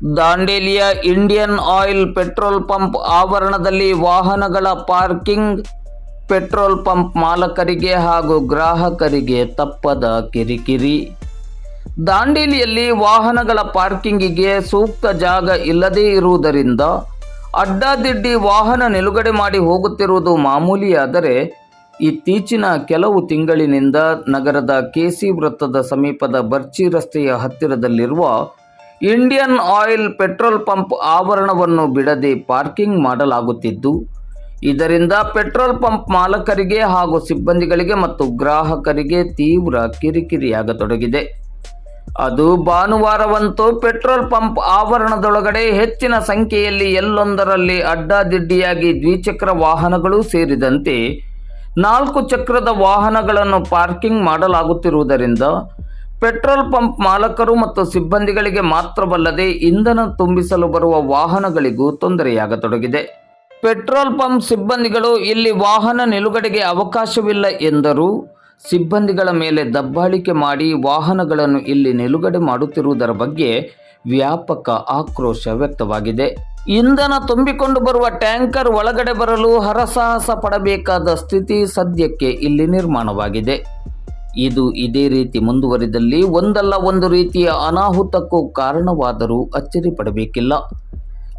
ದಾಂಡೇಲಿಯ Indian oil petrol pump ಆವರಣದಲ್ಲಿ ವಾಹನಗಳ parking, petrol pump ಮಾಲಕರಿಗೆ ಹಾಗೂ ಗ್ರಾಹಕರಿಗೆ ತಪ್ಪದ ಕಿರಿಕಿರಿ. ದಾಂಡೇಲಿಯಲ್ಲಿ ವಾಹನಗಳ ಪಾರ್ಕಿಂಗಿಗೆ ಸೂಕ್ತ ಜಾಗ ಇಲ್ಲದೇ ಇರುವುದರಿಂದ ಅಡ್ಡಾದಿಡ್ಡಿ ವಾಹನ ನಿಲುಗಡೆ ಮಾಡಿ ಹೋಗುತ್ತಿರುವುದು ಮಾಮೂಲಿಯಾದರೆ ಇತ್ತೀಚಿನ ಕೆಲವು ತಿಂಗಳಿನಿಂದ ನಗರದ ಕೆಸಿ ವೃತ್ತದ ಸಮೀಪದ ಬರ್ಚಿ ರಸ್ತೆಯ ಹತ್ತಿರದಲ್ಲಿರುವ ಇಂಡಿಯನ್ ಆಯಿಲ್ ಪೆಟ್ರೋಲ್ ಪಂಪ್ ಆವರಣವನ್ನು ಬಿಡದೆ ಪಾರ್ಕಿಂಗ್ ಮಾಡಲಾಗುತ್ತಿದ್ದು, ಇದರಿಂದ ಪೆಟ್ರೋಲ್ ಪಂಪ್ ಮಾಲಕರಿಗೆ ಹಾಗೂ ಸಿಬ್ಬಂದಿಗಳಿಗೆ ಮತ್ತು ಗ್ರಾಹಕರಿಗೆ ತೀವ್ರ ಕಿರಿಕಿರಿಯಾಗತೊಡಗಿದೆ. ಅದು ಭಾನುವಾರವಂತೂ ಪೆಟ್ರೋಲ್ ಪಂಪ್ ಆವರಣದೊಳಗಡೆ ಹೆಚ್ಚಿನ ಸಂಖ್ಯೆಯಲ್ಲಿ ಎಲ್ಲೊಂದರಲ್ಲಿ ಅಡ್ಡಾದಿಡ್ಡಿಯಾಗಿ ದ್ವಿಚಕ್ರ ವಾಹನಗಳು ಸೇರಿದಂತೆ ನಾಲ್ಕು ಚಕ್ರದ ವಾಹನಗಳನ್ನು ಪಾರ್ಕಿಂಗ್ ಮಾಡಲಾಗುತ್ತಿರುವುದರಿಂದ ಪೆಟ್ರೋಲ್ ಪಂಪ್ ಮಾಲಕರು ಮತ್ತು ಸಿಬ್ಬಂದಿಗಳಿಗೆ ಮಾತ್ರವಲ್ಲದೆ ಇಂಧನ ತುಂಬಿಸಲು ಬರುವ ವಾಹನಗಳಿಗೂ ತೊಂದರೆಯಾಗತೊಡಗಿದೆ. ಪೆಟ್ರೋಲ್ ಪಂಪ್ ಸಿಬ್ಬಂದಿಗಳು ಇಲ್ಲಿ ವಾಹನ ನಿಲುಗಡೆಗೆ ಅವಕಾಶವಿಲ್ಲ ಎಂದರೂ ಸಿಬ್ಬಂದಿಗಳ ಮೇಲೆ ದಬ್ಬಾಳಿಕೆ ಮಾಡಿ ವಾಹನಗಳನ್ನು ಇಲ್ಲಿ ನಿಲುಗಡೆ ಮಾಡುತ್ತಿರುವುದರ ಬಗ್ಗೆ ವ್ಯಾಪಕ ಆಕ್ರೋಶ ವ್ಯಕ್ತವಾಗಿದೆ. ಇಂಧನ ತುಂಬಿಕೊಂಡು ಬರುವ ಟ್ಯಾಂಕರ್ ಒಳಗಡೆ ಬರಲು ಹರಸಾಹಸ ಪಡಬೇಕಾದ ಸ್ಥಿತಿ ಸದ್ಯಕ್ಕೆ ಇಲ್ಲಿ ನಿರ್ಮಾಣವಾಗಿದೆ. ಇದು ಇದೇ ರೀತಿ ಮುಂದುವರಿದಲ್ಲಿ ಒಂದಲ್ಲ ಒಂದು ರೀತಿಯ ಅನಾಹುತಕ್ಕೂ ಕಾರಣವಾದರೂ ಅಚ್ಚರಿ ಪಡಬೇಕಿಲ್ಲ.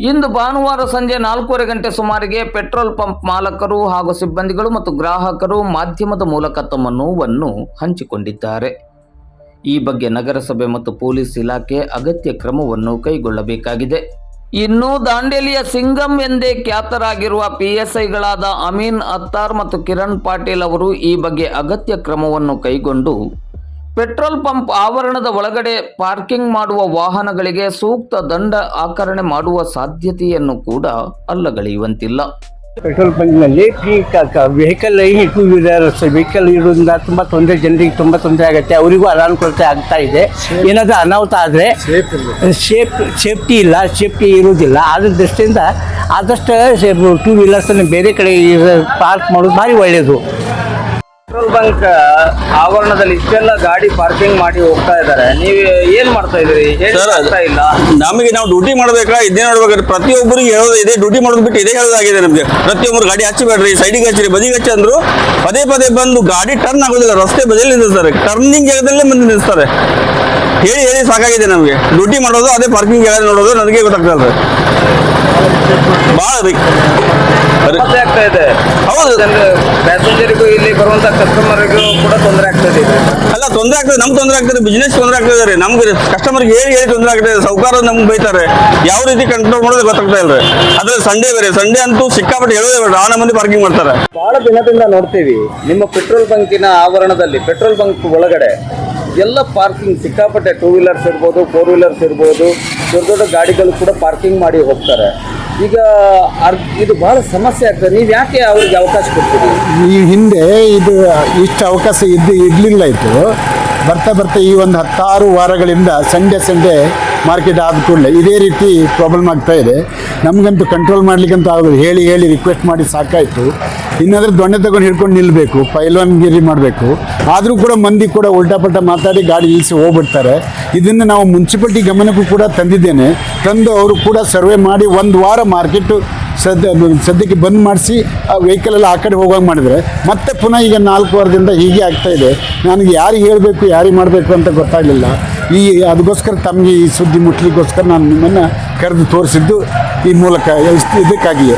ಇಂದು ಭಾನುವಾರ ಸಂಜೆ ನಾಲ್ಕೂವರೆ ಗಂಟೆ ಸುಮಾರಿಗೆ ಪೆಟ್ರೋಲ್ ಪಂಪ್ ಮಾಲಕರು ಹಾಗೂ ಸಿಬ್ಬಂದಿಗಳು ಮತ್ತು ಗ್ರಾಹಕರು ಮಾಧ್ಯಮದ ಮೂಲಕ ತಮ್ಮ ನೋವನ್ನು ಹಂಚಿಕೊಂಡಿದ್ದಾರೆ. ಈ ಬಗ್ಗೆ ನಗರಸಭೆ ಮತ್ತು ಪೊಲೀಸ್ ಇಲಾಖೆ ಅಗತ್ಯ ಕ್ರಮವನ್ನು ಕೈಗೊಳ್ಳಬೇಕಾಗಿದೆ. ಇನ್ನು ದಾಂಡೇಲಿಯ ಸಿಂಗಂ ಎಂದೇ ಖ್ಯಾತರಾಗಿರುವ ಪಿಎಸ್ಐಗಳಾದ ಅಮೀನ್ ಅತ್ತಾರ್ ಮತ್ತು ಕಿರಣ್ ಪಾಟೀಲ್ ಅವರು ಈ ಬಗ್ಗೆ ಅಗತ್ಯ ಕ್ರಮವನ್ನು ಕೈಗೊಂಡು ಪೆಟ್ರೋಲ್ ಪಂಪ್ ಆವರಣದ ಒಳಗಡೆ ಪಾರ್ಕಿಂಗ್ ಮಾಡುವ ವಾಹನಗಳಿಗೆ ಸೂಕ್ತ ದಂಡ ಆಕರಣೆ ಮಾಡುವ ಸಾಧ್ಯತೆಯನ್ನು ಕೂಡ ಅಲ್ಲಗಳೆಯುವಂತಿಲ್ಲ. ಪೆಟ್ರೋಲ್ ಬಂಕ್ನಲ್ಲಿ ವೆಹಿಕಲ್ ಈ ಟೂ ವೀಲರ್ ವೆಹಿಕಲ್ ಇರೋದ್ರಿಂದ ತುಂಬ ತೊಂದರೆ ಜನರಿಗೆ ತುಂಬ ತೊಂದರೆ ಆಗುತ್ತೆ. ಅವರಿಗೂ ಅನಾನುಕೂಲತೆ ಆಗ್ತಾ ಇದೆ. ಏನಾದರೂ ಅನಾಹುತ ಆದರೆ ಸೇಫ್ ಸೇಫ್ಟಿ ಇಲ್ಲ ಸೇಫ್ಟಿ ಇರೋದಿಲ್ಲ ಅದ್ರ ದೃಷ್ಟಿಯಿಂದ ಆದಷ್ಟು ಟೂ ವೀಲರ್ಸನ್ನು ಬೇರೆ ಕಡೆ ಪಾರ್ಕ್ ಮಾಡೋದು ಭಾರಿ ಒಳ್ಳೆಯದು ಪೆಟ್ರೋಲ್ ಬಂಕ್ ಆವರಣದಲ್ಲಿ ಇಷ್ಟೆಲ್ಲ ಗಾಡಿ ಪಾರ್ಕಿಂಗ್ ಮಾಡಿ ಹೋಗ್ತಾ ಇದ್ದಾರೆ. ನೀವು ಏನ್ ಮಾಡ್ತಾ ಇದೀರಿ ಸರ್, ಇಲ್ಲ? ನಮಗೆ ನಾವು ಡ್ಯೂಟಿ ಮಾಡ್ಬೇಕಾ? ಇದೇ ನೋಡ್ಬೇಕಾದ್ರೆ ಪ್ರತಿಯೊಬ್ಬರಿಗೆ ಹೇಳೋದು ಇದೇ ಡ್ಯೂಟಿ ಮಾಡೋದು ಬಿಟ್ಟು ಇದೇ ಹೇಳೋದಾಗಿದೆ ನಮಗೆ. ಪ್ರತಿಯೊಬ್ಬರು ಗಾಡಿ ಹಚ್ಚಬೇಡ್ರಿ ಸೈಡಿಗೆ ಹಚ್ಚಿರಿ ಬದಿಗೆ ಹಚ್ಚಿ ಅಂದ್ರು ಪದೇ ಪದೇ ಬಂದು ಗಾಡಿ ಟರ್ನ್ ಆಗೋದಿಲ್ಲ. ರಸ್ತೆ ಬದಿಯಲ್ಲಿ ನಿಲ್ಲಿಸ್ತಾರೆ ಟರ್ನಿಂಗ್ ಜಾಗದಲ್ಲೇ ಬಂದು ನಿಲ್ಲಿಸ್ತಾರೆ ಹೇಳಿ ಹೇಳಿ ಸಾಕಾಗಿದೆ ನಮಗೆ. ಡ್ಯೂಟಿ ಮಾಡೋದು ಅದೇ ಪಾರ್ಕಿಂಗ್ ಜಾಗ ನೋಡೋದು ನನಗೆ ಗೊತ್ತಾಗ್ತದೆ ಭಾಳ ರೀ ಸಮಸ್ಯೆ ಆಗ್ತಾ ಇದೆ. ಹೌದು. ಪ್ಯಾಸೆಂಜರಿಗೂ ಇಲ್ಲಿ ಬರುವಂತ ಕಸ್ಟಮರ್ಗೂ ಕೂಡ ತೊಂದರೆ ಆಗ್ತದೆ. ಅಲ್ಲ ತೊಂದರೆ ಆಗ್ತದೆ. ನಮ್ಗೆ ತೊಂದರೆ ಆಗ್ತದೆ. ಬಿಸ್ನೆಸ್ ತೊಂದರೆ ಆಗ್ತದೆ ರೀ. ನಮ್ಗೆ ಕಸ್ಟಮರ್ಗೆ ಹೇಳಿ ಹೇಳಿ ತೊಂದರೆ ಆಗ್ತದೆ ಸೌಕಾರ ನಮ್ಗೆ ಬೈತಾರೆ. ಯಾವ ರೀತಿ ಕಂಟ್ರೋಲ್ ಮಾಡೋದು ಗೊತ್ತಾಗ್ತಾ ಇಲ್ಲ ರೀ. ಅದ್ರಲ್ಲಿ ಸಂಡೇ ಬೇರೆ. ಸಂಡೇ ಅಂತೂ ಸಿಕ್ಕಾಪಟ್ಟೆ ಹೇಳೋದೇ ಬೇಡ. ಆ ಮಂದಿ ಪಾರ್ಕಿಂಗ್ ಮಾಡ್ತಾರೆ. ಬಹಳ ದಿನದಿಂದ ನೋಡ್ತೀವಿ. ನಿಮ್ಮ ಪೆಟ್ರೋಲ್ ಬಂಕಿನ ಆವರಣದಲ್ಲಿ ಪೆಟ್ರೋಲ್ ಬಂಕ್ ಒಳಗಡೆ ಎಲ್ಲ ಪಾರ್ಕಿಂಗ್, ಸಿಕ್ಕಾಪಟ್ಟೆ ಟೂ ವೀಲರ್ಸ್ ಇರ್ಬೋದು ಫೋರ್ ವೀಲರ್ಸ್ ಇರ್ಬೋದು, ದೊಡ್ಡ ದೊಡ್ಡ ಗಾಡಿಗಳು ಕೂಡ ಪಾರ್ಕಿಂಗ್ ಮಾಡಿ ಹೋಗ್ತಾರೆ. ಈಗ ಇದು ಬಹಳ ಸಮಸ್ಯೆ ಆಗ್ತದೆ. ನೀವು ಯಾಕೆ ಅವ್ರಿಗೆ ಅವಕಾಶ ಕೊಡ್ತೀರಿ? ಈ ಹಿಂದೆ ಇದು ಇಷ್ಟು ಅವಕಾಶ ಇದ್ದು ಇರಲಿಲ್ಲ ಇತ್ತು. ಬರ್ತಾ ಬರ್ತಾ ಈ ಒಂದು ಹತ್ತಾರು ವಾರಗಳಿಂದ ಸಂಡೆ ಸಂಡೇ ಮಾರ್ಕೆಟ್ ಆದ ಕೂಡಲೇ ಇದೇ ರೀತಿ ಪ್ರಾಬ್ಲಮ್ ಆಗ್ತಾ ಇದೆ. ನಮಗಂತೂ ಕಂಟ್ರೋಲ್ ಮಾಡ್ಲಿಕ್ಕಂತೂ ಆಗೋದು ಹೇಳಿ ಹೇಳಿ ರಿಕ್ವೆಸ್ಟ್ ಮಾಡಿ ಸಾಕಾಯಿತು. ಇನ್ನಾದರೂ ದೊಣ್ಣೆ ತಗೊಂಡು ಹಿಡ್ಕೊಂಡು ನಿಲ್ಲಬೇಕು ಪೈಲ್ವಾನ್ಗಿರಿ ಮಾಡಬೇಕು. ಆದರೂ ಕೂಡ ಮಂದಿ ಕೂಡ ಉಲ್ಟಾ ಪಲ್ಟಾ ಮಾತಾಡಿ ಗಾಡಿ ಇಳಿಸಿ ಹೋಗ್ಬಿಡ್ತಾರೆ. ಇದನ್ನು ನಾವು ಮುನ್ಸಿಪಾಲ್ಟಿ ಗಮನಕ್ಕೂ ಕೂಡ ತಂದಿದ್ದೇನೆ. ತಂದು ಅವರು ಕೂಡ ಸರ್ವೆ ಮಾಡಿ ಒಂದು ವಾರ ಮಾರ್ಕೆಟು ಸದ್ಯ, ಸದ್ಯಕ್ಕೆ ಬಂದ್ ಮಾಡಿಸಿ, ಆ ವೆಹಿಕಲ್ ಎಲ್ಲ ಆ ಕಡೆ ಹೋಗೋಂಗೆ ಮಾಡಿದರೆ ಮತ್ತೆ ಪುನಃ ಈಗ ನಾಲ್ಕು ವಾರದಿಂದ ಹೀಗೆ ಆಗ್ತಾ ಇದೆ. ನನಗೆ ಯಾರಿಗೆ ಹೇಳಬೇಕು ಯಾರಿಗೆ ಮಾಡಬೇಕು ಅಂತ ಗೊತ್ತಾಗಲಿಲ್ಲ. ಈ ಅದಕ್ಕೋಸ್ಕರ ತಮಗೆ ಈ ಸುದ್ದಿ ಮುಟ್ಲಿಕ್ಕೋಸ್ಕರ ನಾನು ನಿಮ್ಮನ್ನು ಕರೆದು ತೋರಿಸಿದ್ದು ಈ ಮೂಲಕ ಇದಕ್ಕಾಗಿಯೇ.